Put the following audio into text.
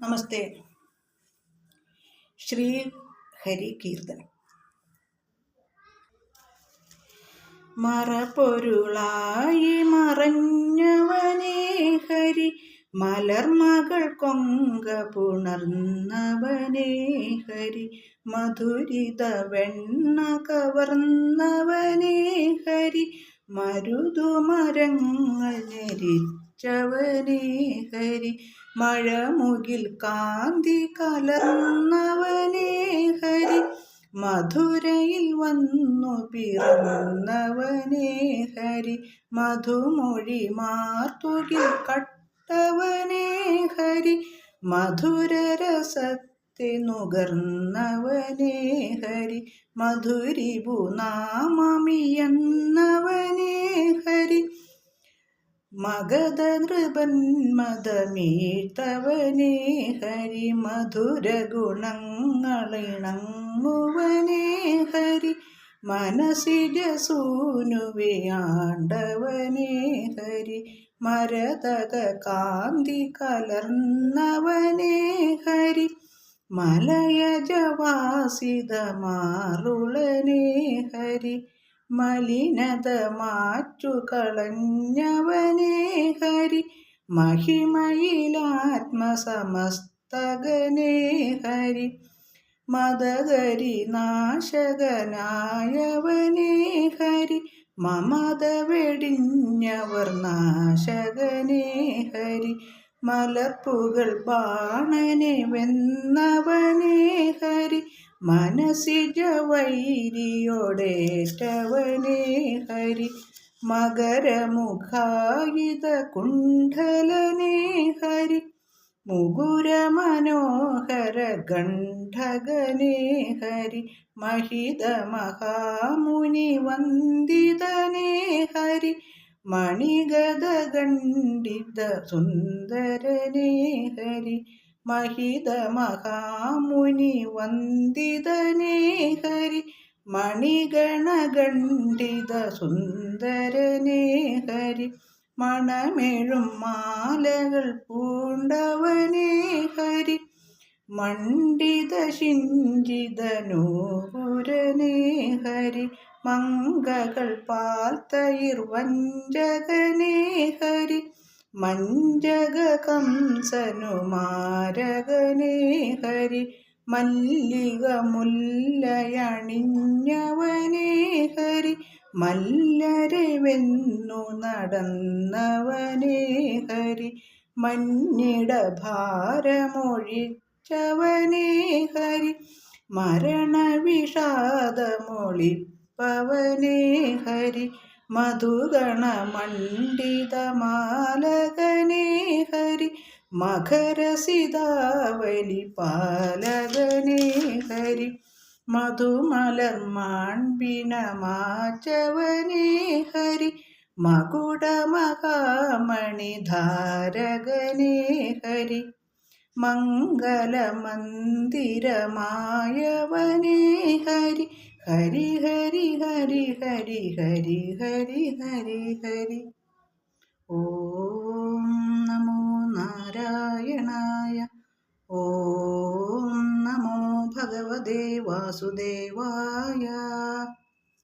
നമസ്തേ. ശ്രീ ഹരി കീർത്തനം. മറപ്പൊരുളായി മറഞ്ഞവനേ ഹരി മലർമകൾ കൊങ്ക പുണർന്നവനേ ഹരി മധുരിത വെണ്ണ കവർന്നവനേ ഹരി മരുതുമരങ്ങൾ ഞെരിച്ചവനേ ഹരി മഴമുകിൽ കാന്തി കലർന്നവനെ ഹരി മധുരയിൽ വന്നു പിറന്നവനെ ഹരി മധുമൊഴി മാർത്തുകിൽ കട്ടവനെ ഹരി മധുരരസത്തെ നുകർന്നവനെ ഹരി മധുരിപു നാമമിയന്നവനെ ഹരി മഗധ ഹരി മധുര ഗുണങ്ങളിണങ്ങുവനെ ഹരി മനസിജസൂനുവേ ആണ്ടവനേ ഹരി മരതക കാന്തി കലർന്നവനെ ഹരി മലയജവാസിതമാറുളനെ ഹരി മലിനത മാറ്റു കളഞ്ഞവനേ ഹരി മഹിമയിലാത്മസമസ്തകനേ ഹരി. മതകരി നാശകനായവനേ ഹരി മമത വെടിഞ്ഞവർ നാശകനേ ഹരി. മലപ്പുകൾ ബാണനെ വെന്നവനേ ഹരി മനസിജ വൈരിയോടേറ്റവനേ ഹരി മകരമുഖായുധ കുണ്ഠലനെ ഹരി മുകുര മനോഹര ഗണ്ഠകനെ ഹരി മഹിത മഹാമുനി വന്ദിതനെ ഹരി മണിഗത ഗണ്ഡിത സുന്ദരനെ ഹരി മഹിത മഹാമുനി വന്ദിതനേ ഹരി മണിഗണഗണ്ഡിത സുന്ദരനേ ഹരി മണമെഴും മാലകൾ പൂണ്ടവനേ ഹരി മണ്ഡിത ശിഞ്ചിതനൂപുരനേ ഹരി മംഗകൾ പാർത്തയിർ വഞ്ചകനേ ഹരി മഞ്ചക കംസനുമാരകനേ ഹരി മല്ലിക മുല്ലയണിഞ്ഞവനേ ഹരി മല്ലരവെന്നു നടന്നവനേ ഹരി മഞ്ഞിട ഭാരമൊഴിച്ചവനേ ഹരി മരണവിഷാദമൊളിപ്പവനേ ഹരി മധുഗണമണ്ഡിതമാലകനേ ഹരി മകരസിതാവലി പാലകനേ ഹരി. മധുമലർ മാൺപിണമാച്ചവനേ ഹരി മകുടമകാമണിധാരകനേ ഹരി. മംഗലമന്ദിരമായവനേ ഹരി ഹരി ഹരി ഹരി ഹരി ഹരി ഹരി ഹരി ഹരി. ഓം നമോ നാരായണായ ഓം നമോ ഭഗവതേ വാസുദേവായ.